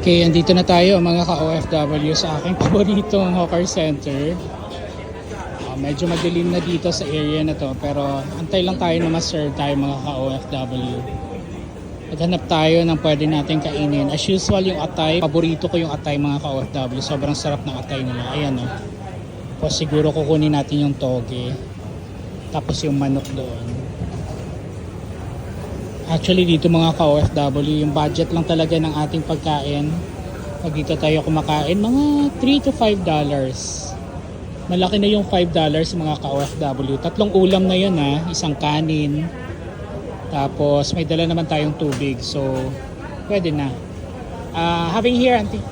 Okay, andito na tayo mga ka-OFW sa aking paboritong hawker center. Ah, medyo madilim na dito sa area na to pero antay lang tayo na ma-serve tayo mga ka-OFW. Naghanap tayo ng pwede natin kainin. As usual yung atay, paborito ko yung atay mga ka-OFW. Sobrang sarap ng atay nila. Ayan o. Tapos siguro kukunin natin yung toge. Tapos yung manok doon. Actually dito mga ka-OFW, yung budget lang talaga ng ating pagkain. Pag dito tayo kumakain, mga 3 to 5 dollars. Malaki na yung 5 dollars mga ka-OFW. Tatlong ulam na yun ha, isang kanin. Tapos may dala naman tayong tubig, so pwede na. Ah, having here, auntie.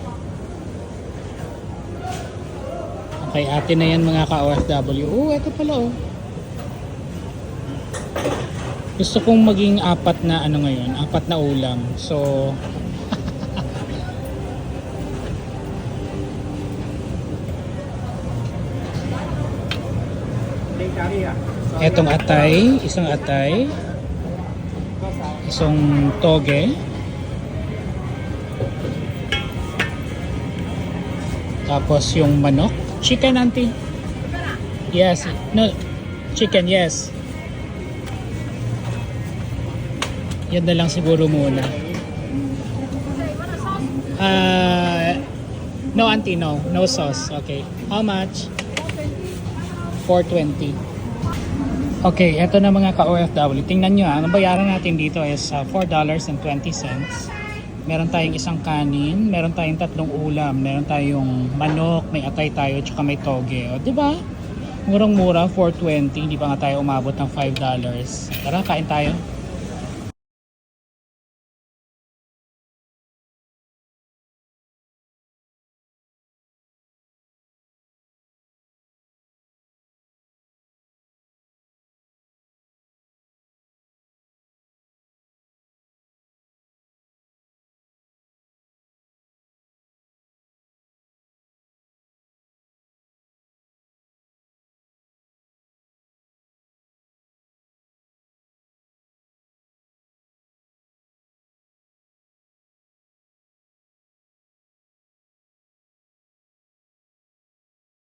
Okay, ate na yan mga ka-OFW. Oh, eto pala oh. Gusto kong maging apat na ano ngayon, apat na ulam. So, etong atay, isang atay, isang toge, tapos yung manok, chicken auntie. Yes, no, chicken, yes. Yan na lang siguro muna. Uh, no auntie, no. No sauce. Okay. How much? 420. Okay, eto na mga ka-OFW. Tingnan nyo ah, ang bayaran natin dito is uh, $4.20. Meron tayong isang kanin, meron tayong tatlong ulam, meron tayong manok, may atay tayo, tsaka may toge. O, di ba? Murang-mura, 420. Hindi pa nga tayo umabot ng $5. Tara, kain tayo.